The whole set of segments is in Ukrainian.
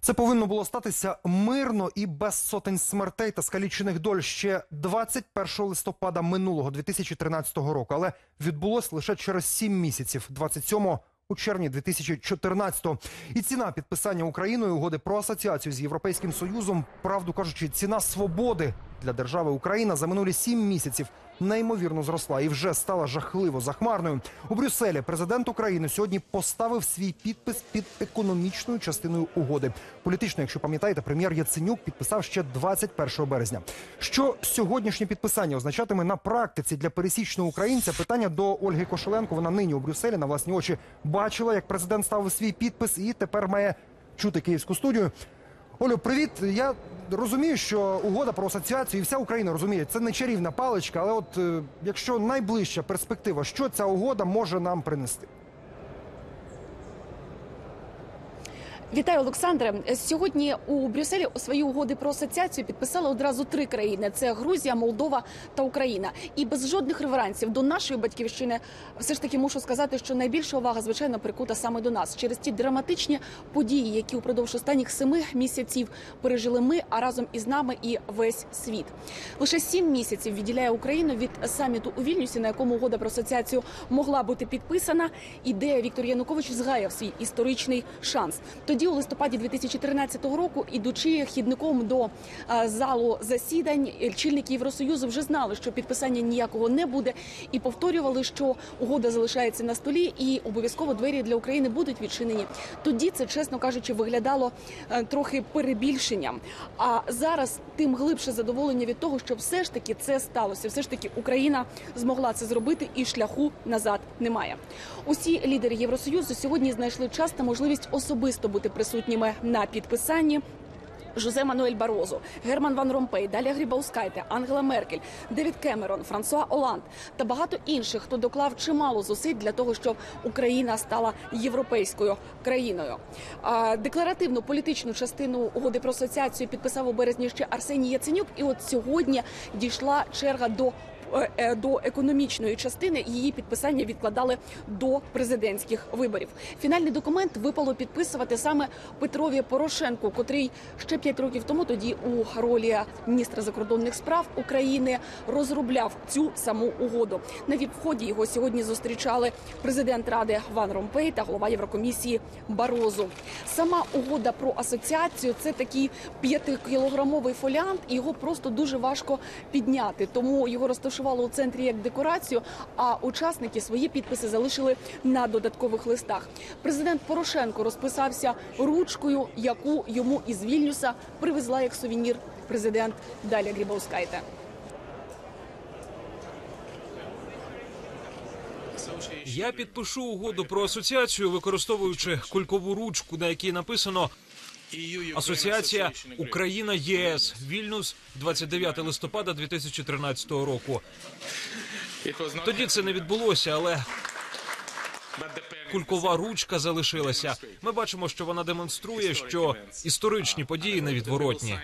Це повинно було статися мирно і без сотень смертей та скалічених доль ще 21 листопада минулого 2013 року. Але відбулось лише через 7 місяців, 27 у червні 2014-го. І ціна підписання Україною угоди про асоціацію з Європейським Союзом, правду кажучи, ціна свободи для держави Україна за минулі 7 місяців неймовірно зросла і вже стала жахливо захмарною. У Брюсселі президент України сьогодні поставив свій підпис під економічною частиною угоди. Політично, якщо пам'ятаєте, прем'єр Яценюк підписав ще 21 березня. Що сьогоднішнє підписання означатиме на практиці для пересічного українця? Питання до Ольги Кошеленко. Вона нині у Брюсселі на власні очі бачила, як президент ставив свій підпис, і тепер має чути київську студію. Олю, привіт. Я розумію, що угода про асоціацію і вся Україна розуміє, це не чарівна паличка, але от е, якщо найближча перспектива, що ця угода може нам принести? Вітаю, Олександре. Сьогодні у Брюсселі свої угоди про асоціацію підписали одразу три країни: це Грузія, Молдова та Україна. І без жодних реверансів до нашої батьківщини, все ж таки мушу сказати, що найбільша увага звичайно прикута саме до нас через ті драматичні події, які упродовж останніх семи місяців пережили ми, а разом із нами і весь світ. Лише сім місяців відділяє Україну від саміту у Вільнюсі, на якому угода про асоціацію могла бути підписана. Ідея Віктор Янукович згаяв свій історичний шанс. Тоді, у листопаді 2014 року, ідучи хідником до залу засідань, чільники Євросоюзу вже знали, що підписання ніякого не буде, і повторювали, що угода залишається на столі, і обов'язково двері для України будуть відчинені. Тоді це, чесно кажучи, виглядало е, трохи перебільшенням. А зараз тим глибше задоволення від того, що все ж таки це сталося. Все ж таки Україна змогла це зробити, і шляху назад немає. Усі лідери Євросоюзу сьогодні знайшли час та можливість особисто бути присутніми на підписанні. Жозе Мануель Барозо, Герман Ван Ромпей, Далія Грібаускайте, Ангела Меркель, Девід Кемерон, Франсуа Оланд та багато інших, хто доклав чимало зусиль для того, щоб Україна стала європейською країною. Декларативну політичну частину угоди про асоціацію підписав у березні ще Арсеній Яценюк. І от сьогодні дійшла черга до до економічної частини її підписання відкладали до президентських виборів. Фінальний документ випало підписувати саме Петрові Порошенку, котрий ще п'ять років тому тоді у ролі міністра закордонних справ України розробляв цю саму угоду. На віп-вході його сьогодні зустрічали президент ради Ван Ромпей та голова Єврокомісії Барозу. Сама угода про асоціацію це такий п'ятикілограмовий фоліант, і його просто дуже важко підняти. Тому його розташували у центрі як декорацію. А учасники свої підписи залишили на додаткових листах. Президент Порошенко розписався ручкою, яку йому із Вільнюса привезла як сувенір президент Даля Грібаускайте. Я підпишу угоду про асоціацію, використовуючи кулькову ручку, на якій написано Асоціація Україна ЄС Вільнюс 29 листопада 2013 року. Тоді це не відбулося, але кулькова ручка залишилася. Ми бачимо, що вона демонструє, що історичні події невідворотні.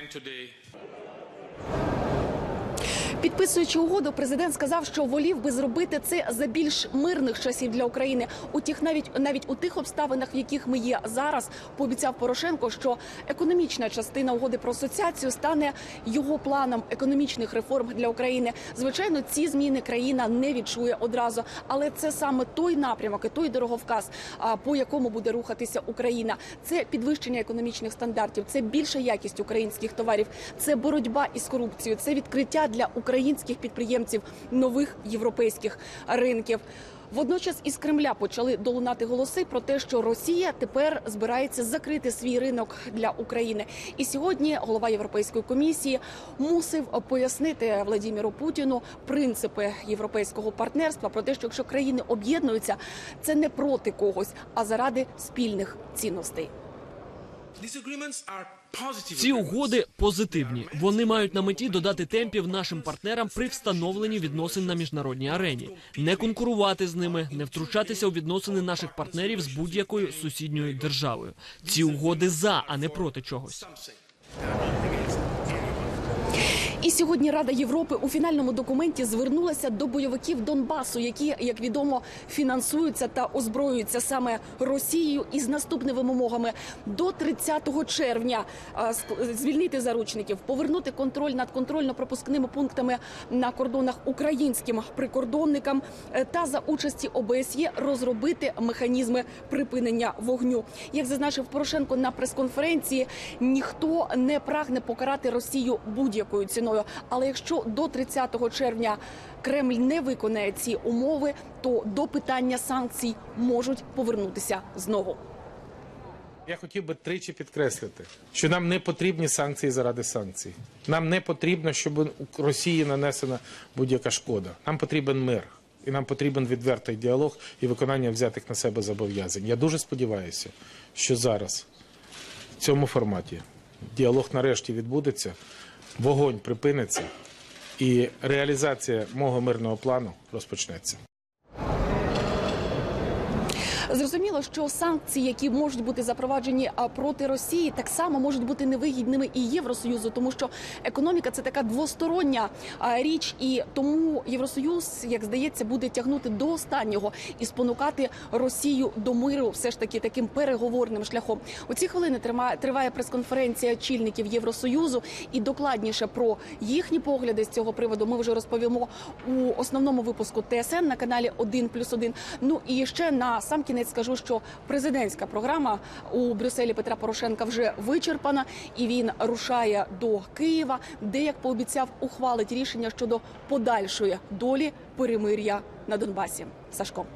Підписуючи угоду, президент сказав, що волів би зробити це за більш мирних часів для України. У тих навіть навіть у тих обставинах, в яких ми є зараз, пообіцяв Порошенко, що економічна частина угоди про асоціацію стане його планом економічних реформ для України. Звичайно, ці зміни країна не відчує одразу, але це саме той напрямок і той дороговказ, по якому буде рухатися Україна. Це підвищення економічних стандартів, це більша якість українських товарів, це боротьба із корупцією, це відкриття для українських підприємців нових європейських ринків. Водночас із Кремля почали долунати голоси про те, що Росія тепер збирається закрити свій ринок для України. І сьогодні голова Європейської комісії мусив пояснити Владіміру Путіну принципи європейського партнерства про те, що якщо країни об'єднуються, це не проти когось, а заради спільних цінностей. Ці угоди позитивні. Вони мають на меті додати темпів нашим партнерам при встановленні відносин на міжнародній арені, не конкурувати з ними, не втручатися у відносини наших партнерів з будь-якою сусідньою державою. Ці угоди за, а не проти чогось. І сьогодні Рада Європи у фінальному документі звернулася до бойовиків Донбасу, які, як відомо, фінансуються та озброюються саме Росією із наступними вимогами до 30 червня звільнити заручників, повернути контроль над контрольно-пропускними пунктами на кордонах українським прикордонникам е, та за участі ОБСЄ розробити механізми припинення вогню. Як зазначив Порошенко на прес-конференції, ніхто не прагне покарати Росію будь-якою ціною. Але якщо до 30 червня Кремль не виконає ці умови, то до питання санкцій можуть повернутися знову. Я хотів би тричі підкреслити, що нам не потрібні санкції заради санкцій. Нам не потрібно, щоб Росії нанесена будь-яка шкода. Нам потрібен мир. І нам потрібен відвертий діалог і виконання взятих на себе зобов'язань. Я дуже сподіваюся, що зараз в цьому форматі діалог нарешті відбудеться, вогонь припиниться, і реалізація мого мирного плану розпочнеться. Зрозуміло, що санкції, які можуть бути запроваджені проти Росії, так само можуть бути невигідними і Євросоюзу, тому що економіка це така двостороння річ, і тому Євросоюз, як здається, буде тягнути до останнього і спонукати Росію до миру, все ж таки таким переговорним шляхом. У ці хвилини триває прес-конференція очільників Євросоюзу, і докладніше про їхні погляди з цього приводу ми вже розповімо у основному випуску ТСН на каналі 1+,1. Ну і ще на сам кінець скажу, що президентська програма у Брюсселі Петра Порошенка вже вичерпана, і він рушає до Києва, де як пообіцяв ухвалить рішення щодо подальшої долі перемир'я на Донбасі. Сашко.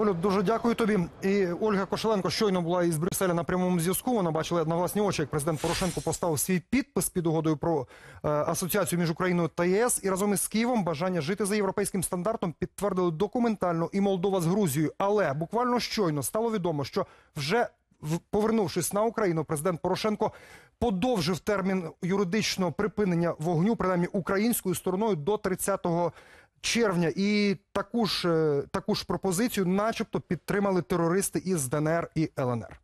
Олю, дуже дякую тобі. І Ольга Кошеленко щойно була із Брюсселя на прямому зв'язку. Вона бачила на власні очі, як президент Порошенко поставив свій підпис під угодою про е, асоціацію між Україною та ЄС. І разом із Києвом бажання жити за європейським стандартом підтвердили документально і Молдова з Грузією. Але буквально щойно стало відомо, що вже повернувшись на Україну, президент Порошенко подовжив термін юридичного припинення вогню, принаймні українською стороною, до 30 червня. І таку ж, е, таку ж пропозицію, начебто, підтримали терористи із ДНР і ЛНР.